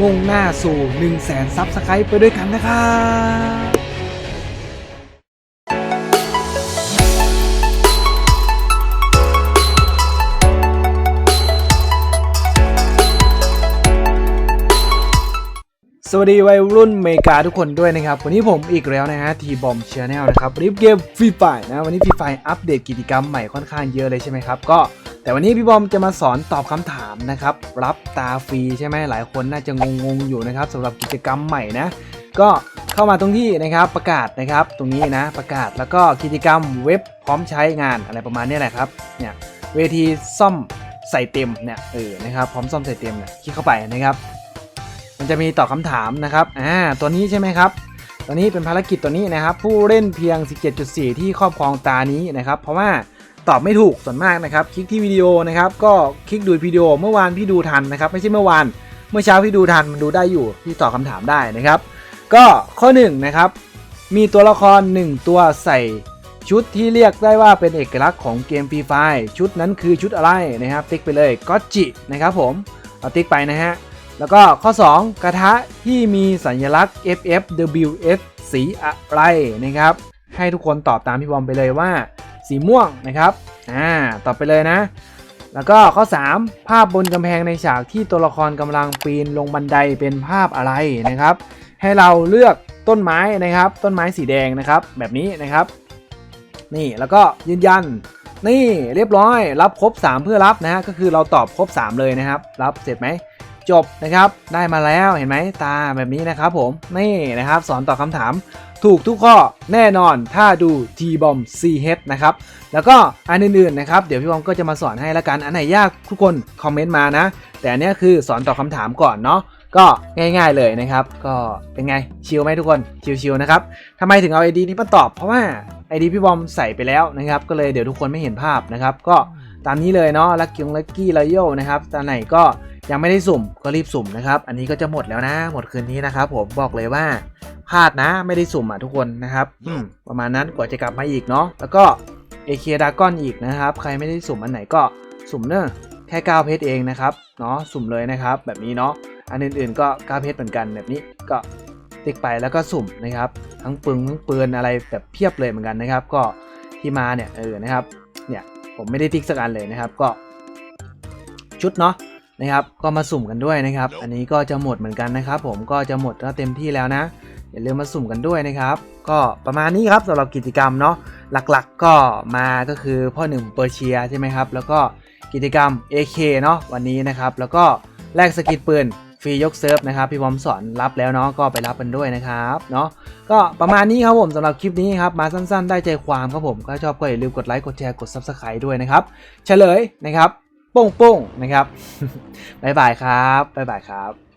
มุ่งหน้าสู่ 1 0 0 0 0แสนซับสไครต์ไปด้วยกันนะครับสวัสดีวัยรุ่นเมกาทุกคนด้วยนะครับ วันนี้ผมอีกแล้วนะฮะทีบอมชาแนลนะครับวันนี้เกมฟรีไฟนะ วันนี้ฟรีไฟอัปเดตกิจกรรมใหม่ค่อนข้างเยอะเลยใช่ไหมครับ ก็ แต่วันนี้พี่บอมจะมาสอนตอบคำถามนะครับ รับตาฟรีใช่ไหมหลายคนน่าจะงงๆอยู่นะครับสำหรับกิจกรรมใหม่นะ ก็เข้ามาตรงที่นะครับประกาศนะครับ ตรงนี้นะประกาศแล้วก็กิจกรรมเว็บพร้อมใช้งานอะไรประมาณนี้แหละครับเนี่ยเวทีซ่อมใส่เต็มเนี่ยเออนะครับพร้อมซ่อมใส่เต็มเนี่ยคลิกเข้าไปนะครับ มันจะมีตอบคำถามนะครับอ่าตัวนี้ใช่ไหมครับตัวนี้เป็นภารกิจตัวนี้นะครับ ผู้เล่นเพียง 17.4 ที่ครอบครองตานี้นะครับ เพราะว่า ตอบไม่ถูกส่วนมากนะครับ คลิกที่วิดีโอนะครับก็คลิกดูวิดีโอเมื่อวานพี่ดูทันนะครับไม่ใช่เมื่อวานเมื่อเช้าพี่ดูทันมันดูได้อยู่พี่ตอบคำถามได้นะครับ ก็ข้อ1นะครับมีตัวละคร 1 ตัวใส่ชุดที่เรียกได้ว่าเป็นเอกลักษณ์ของเกมฟรีไฟชุดนั้นคือชุดอะไรนะครับ ติ๊กไปเลยก็จินะครับผมเอาติ๊กไปนะฮะแล้วก็ข้อ 2 กระทะที่มีสัญลักษณ์ FFWS สีอะไรนะครับ ให้ทุกคนตอบตามพี่บอมไปเลยว่า สีม่วงนะครับอ่าตอบไปเลยนะ แล้วก็ข้อ 3 ภาพบนกำแพงในฉากที่ตัวละครกำลังปีนลงบันไดเป็นภาพอะไรนะครับ ให้เราเลือกต้นไม้นะครับ ต้นไม้สีแดงนะครับ แบบนี้นะครับ นี่แล้วก็ยืนยันนี่เรียบร้อย รับครบ 3 เพื่อรับนะฮะก็คือเราตอบครบ 3 เลยนะครับ รับเสร็จไหมจบนะครับ ได้มาแล้วเห็นไหมตาแบบนี้นะครับผมนี่นะครับ สอนตอบคำถาม ถูกทุกข้อแน่นอนถ้าดู T-Bomb CH นะครับ แล้วก็อันอื่นๆนะครับ เดี๋ยวพี่บอมก็จะมาสอนให้ละกันอันไหนยากทุกคนคอมเมนต์มานะ แต่อันเนี้ยคือสอนตอบคำถามก่อนเนาะก็ง่ายๆเลยนะครับ ก็เป็นไงชิลไหมทุกคนชิลๆนะครับทำไมถึงเอา ID นี้มาตอบเพราะว่า ID พี่บอมใส่ไปแล้วนะครับ ก็เลยเดี๋ยวทุกคนไม่เห็นภาพนะครับ ก็ตามนี้เลยเนาะลักกิ้งลักกี้รอยัลนะครับตอนไหนก็ยังไม่ได้สุ่มก็รีบสุ่มนะครับ อันนี้ก็จะหมดแล้วนะ หมดคืนนี้นะครับผมบอกเลยว่า พลาดนะ ไม่ได้สุ่มอะทุกคนนะครับอืมประมาณนั้นกว่าจะกลับมาอีกเนาะแล้วก็เอเคดากอนอีกนะครับ ใครไม่ได้สุ่มอันไหนก็สุ่มเนอะแค่9เพชรเองนะครับเนาะสุ่มเลยนะครับ แบบนี้เนาะอันอื่นๆก็9เพชรเหมือนกันแบบนี้ก็ติ๊กไปแล้วก็สุ่มนะครับ ทั้งปึงทั้งปืนอะไรแบบเพียบเลยเหมือนกันนะครับ ก็ที่มาเนี่ยเออนะครับเนี่ยผมไม่ได้ติ๊กสักอันเลยนะครับก็ ชุดเนาะนะครับ ก็มาสุ่มกันด้วยนะครับ อันนี้ก็จะหมดเหมือนกันนะครับ ผมก็จะหมดก็เต็มที่แล้วนะ อย่าลืมมาสุ่มกันด้วยนะครับ ก็ประมาณนี้ครับสำหรับกิจกรรมเนาะหลักๆก็มาก็คือพ่อหนึ่งเปอร์เชียใช่ไหมครับ แล้วก็กิจกรรม AK เนาะวันนี้นะครับ แล้วก็แลกสกินปืนฟรียกเซิร์ฟนะครับพี่บอมสอนรับแล้วเนาะก็ไปรับกันด้วยนะครับเนาะก็ประมาณนี้ครับผมสำหรับคลิปนี้ครับมาสั้นๆ ได้ใจความครับผมก็ชอบก็อย่าลืมกดไลค์กดแชร์กด Subscribe ด้วยนะครับเฉลยนะครับ โป้งๆนะครับบ๊ายบายครับบ๊ายบายครับ